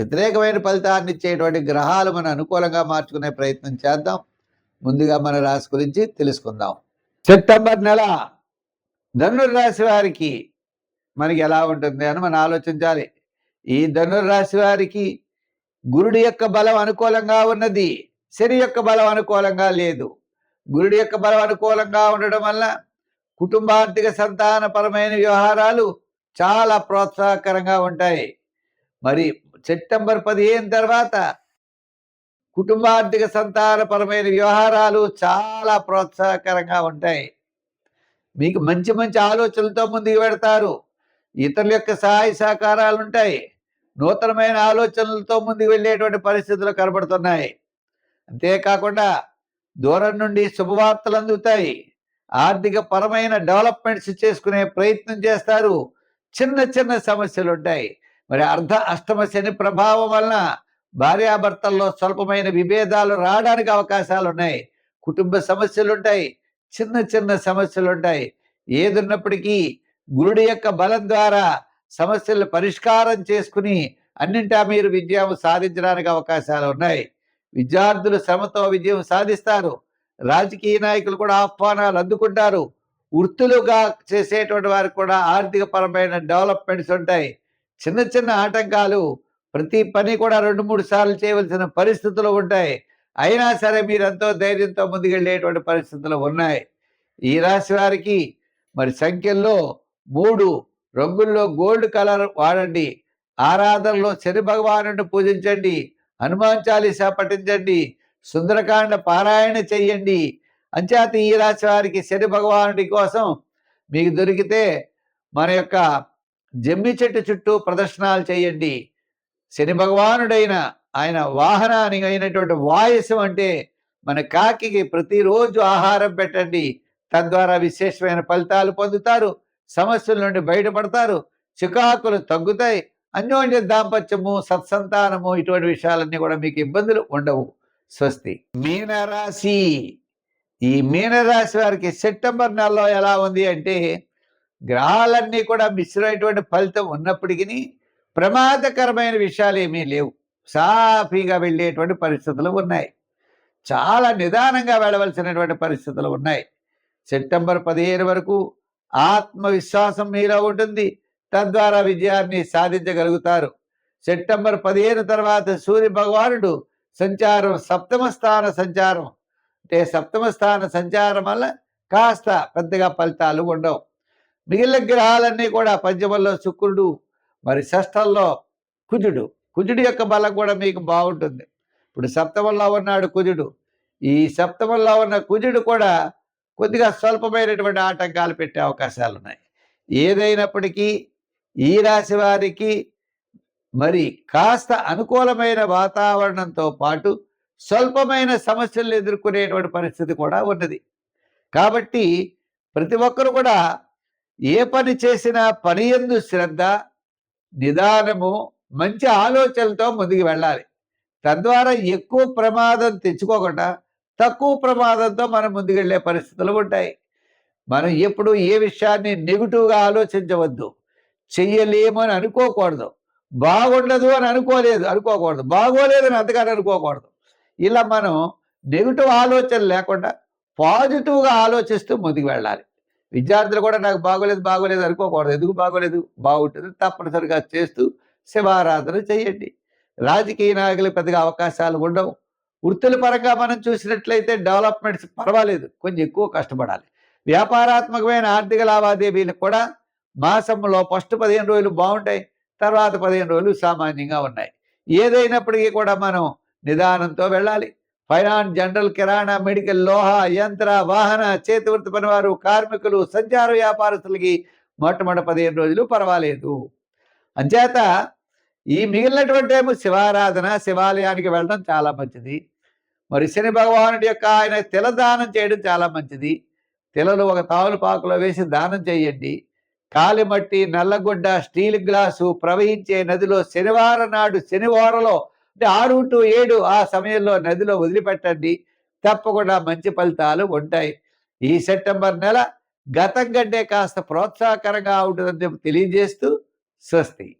వ్యతిరేకమైన ఫలితాన్ని ఇచ్చేటువంటి గ్రహాలు మనం అనుకూలంగా మార్చుకునే ప్రయత్నం చేద్దాం. ముందుగా మన రాశి గురించి తెలుసుకుందాం. సెప్టెంబర్ నెల ధనుర్రాశి వారికి మనకి ఎలా ఉంటుంది అని మనం ఆలోచించాలి. ఈ ధనుర్రాశి వారికి గురుడి యొక్క బలం అనుకూలంగా ఉన్నది. శని యొక్క బలం అనుకూలంగా లేదు. గురుడి యొక్క బలం అనుకూలంగా ఉండడం వల్ల కుటుంబార్థిక సంతానపరమైన వ్యవహారాలు చాలా ప్రోత్సాహకరంగా ఉంటాయి. మరి సెప్టెంబర్ పదిహేను తర్వాత కుటుంబార్థిక సంతానపరమైన వ్యవహారాలు చాలా ప్రోత్సాహకరంగా ఉంటాయి. మీకు మంచి మంచి ఆలోచనలతో ముందుకు పెడతారు ఇతరుల యొక్క సహాయ సహకారాలు ఉంటాయి. నూతనమైన ఆలోచనలతో ముందుకు వెళ్ళేటువంటి పరిస్థితులు కనబడుతున్నాయి. అంతేకాకుండా దూరం నుండి శుభవార్తలు అందుతాయి. ఆర్థిక పరమైన డెవలప్మెంట్స్ చేసుకునే ప్రయత్నం చేస్తారు. చిన్న చిన్న సమస్యలు ఉంటాయి. మరి అర్ధ అష్టమ శని ప్రభావం వలన భార్యాభర్తల్లో స్వల్పమైన విభేదాలు రావడానికి అవకాశాలు ఉన్నాయి కుటుంబ సమస్యలు ఉంటాయి చిన్న చిన్న సమస్యలు ఉంటాయి ఏదున్నప్పటికీ గురుడి యొక్క బలం ద్వారా సమస్యలు పరిష్కారం చేసుకుని అన్నింటా మీరు విజయం సాధించడానికి అవకాశాలు ఉన్నాయి విద్యార్థులు శ్రమతో విజయం సాధిస్తారు. రాజకీయ నాయకులు కూడా ఆహ్వానాలు అందుకుంటారు. వృత్తులుగా చేసేటువంటి వారికి కూడా ఆర్థిక పరమైన డెవలప్మెంట్స్ ఉంటాయి. చిన్న చిన్న ఆటంకాలు ప్రతి పని కూడా రెండు మూడు సార్లు చేయవలసిన పరిస్థితులు ఉంటాయి. అయినా సరే మీరు ఎంతో ధైర్యంతో ముందుకెళ్ళేటువంటి పరిస్థితులు ఉన్నాయి. ఈ రాశి వారికి మరి సంఖ్యల్లో మూడు రంగుల్లో గోల్డ్ కలర్ వాడండి. ఆరాధనలో శని భగవాను పూజించండి. హనుమాన్ చాలీసా పఠించండి. సుందరకాండ పారాయణ చెయ్యండి. అంచేత ఈ రాశి వారికి శని భగవానుడి కోసం మీకు దొరికితే మన యొక్క జమ్మి చెట్టు చుట్టూ ప్రదర్శనాలు చేయండి. శని భగవానుడైన ఆయన వాహనానికి అయినటువంటి వాయసం అంటే మన కాకికి ప్రతిరోజు ఆహారం పెట్టండి. తద్వారా విశేషమైన ఫలితాలు పొందుతారు. సమస్యల నుండి బయటపడతారు. చికాకులు తగ్గుతాయి. అన్యోన్య దాంపత్యము సత్సంతానము ఇటువంటి విషయాలన్నీ కూడా మీకు ఇబ్బందులు ఉండవు. స్వస్తి. మీనరాశి. ఈ మీనరాశి వారికి సెప్టెంబర్ నెలలో ఎలా ఉంది అంటే గ్రహాలన్నీ కూడా మిశ్రమైనటువంటి ఫలితం ఉన్నప్పటికీ ప్రమాదకరమైన విషయాలు ఏమీ లేవు. సాఫీగా వెళ్ళేటువంటి పరిస్థితులు ఉన్నాయి. చాలా నిదానంగా వెళ్ళవలసినటువంటి పరిస్థితులు ఉన్నాయి. సెప్టెంబర్ పదిహేను వరకు ఆత్మవిశ్వాసం మీలో ఉంటుంది. తద్వారా విజయాన్ని సాధించగలుగుతారు. సెప్టెంబర్ పదిహేను తర్వాత సూర్య భగవానుడు సంచారం సప్తమ స్థాన సంచారం. అంటే సప్తమ స్థాన సంచారం వల్ల కాస్త పెద్దగా ఫలితాలు ఉండవు. మిగిలిన గ్రహాలన్నీ కూడా పంచమంలో శుక్రుడు మరి షష్టంలో కుజుడు. కుజుడు యొక్క బలం కూడా మీకు బాగుంటుంది. ఇప్పుడు సప్తమంలో ఉన్నాడు కుజుడు. ఈ సప్తమంలో ఉన్న కుజుడు కూడా కొద్దిగా స్వల్పమైనటువంటి ఆటంకాలు పెట్టే అవకాశాలు ఉన్నాయి. ఏదైనప్పటికీ ఈ రాశి వారికి మరి కాస్త అనుకూలమైన వాతావరణంతో పాటు స్వల్పమైన సమస్యలు ఎదుర్కొనేటువంటి పరిస్థితి కూడా ఉన్నది. కాబట్టి ప్రతి ఒక్కరు కూడా ఏ పని చేసినా పని ఎందు శ్రద్ధ నిదానము మంచి ఆలోచనలతో ముందుకు వెళ్ళాలి. తద్వారా ఎక్కువ ప్రమాదం తెచ్చుకోకుండా తక్కువ ప్రమాదంతో మనం ముందుకెళ్ళే పరిస్థితులు ఉంటాయి. మనం ఎప్పుడు ఏ విషయాన్ని నెగిటివ్గా ఆలోచించవద్దు. చెయ్యలేము అని అనుకోకూడదు. బాగుండదు అని అనుకోలేదు అనుకోకూడదు. బాగోలేదని అంతగాని అనుకోకూడదు. ఇలా మనం నెగిటివ్ ఆలోచన లేకుండా పాజిటివ్గా ఆలోచిస్తూ ముందుకు వెళ్ళాలి. విద్యార్థులు కూడా నాకు బాగోలేదు బాగోలేదు అనుకోకూడదు. ఎందుకు బాగోలేదు? బాగుంటుంది. తప్పనిసరిగా చేస్తూ శివారాధన చేయండి. రాజకీయ నాయకులు పెద్దగా అవకాశాలు ఉండవు. వృత్తుల పరంగా మనం చూసినట్లయితే డెవలప్మెంట్స్ పర్వాలేదు. కొంచెం ఎక్కువ కష్టపడాలి. వ్యాపారాత్మకమైన ఆర్థిక లావాదేవీలు కూడా మాసంలో ఫస్ట్ పదిహేను రోజులు బాగుంటాయి. తర్వాత పదిహేను రోజులు సామాన్యంగా ఉన్నాయి. ఏదైనప్పటికీ కూడా మనం నిదానంతో వెళ్ళాలి. ఫైనాన్స్ జనరల్ కిరాణా మెడికల్ లోహ యంత్ర వాహన చేతివృత్తి పనివారు కార్మికులు సంచార వ్యాపారస్తులకి మొట్టమొదటి పదిహేను రోజులు పర్వాలేదు. అంచేత ఈ మిగిలినటువంటి ఏమో శివారాధన శివాలయానికి వెళ్ళడం చాలా మంచిది. మరి శని భగవానుడి యొక్క ఆయన తిలదానం చేయడం చాలా మంచిది. తిలలు ఒక తావులు పాకులో వేసి దానం చేయండి. కాలిమట్టి నల్లగుడ్డ స్టీల్ గ్లాసు ప్రవహించే నదిలో శనివారం నాడు శనివారంలో అంటే ఆరు టు ఏడు ఆ సమయంలో నదిలో వదిలిపెట్టండి. తప్పకుండా మంచి ఫలితాలు ఉంటాయి. ఈ సెప్టెంబర్ నెల గతం కంటే కాస్త ప్రోత్సాహకరంగా ఉంటుందని తెలియజేస్తూ స్వస్తి.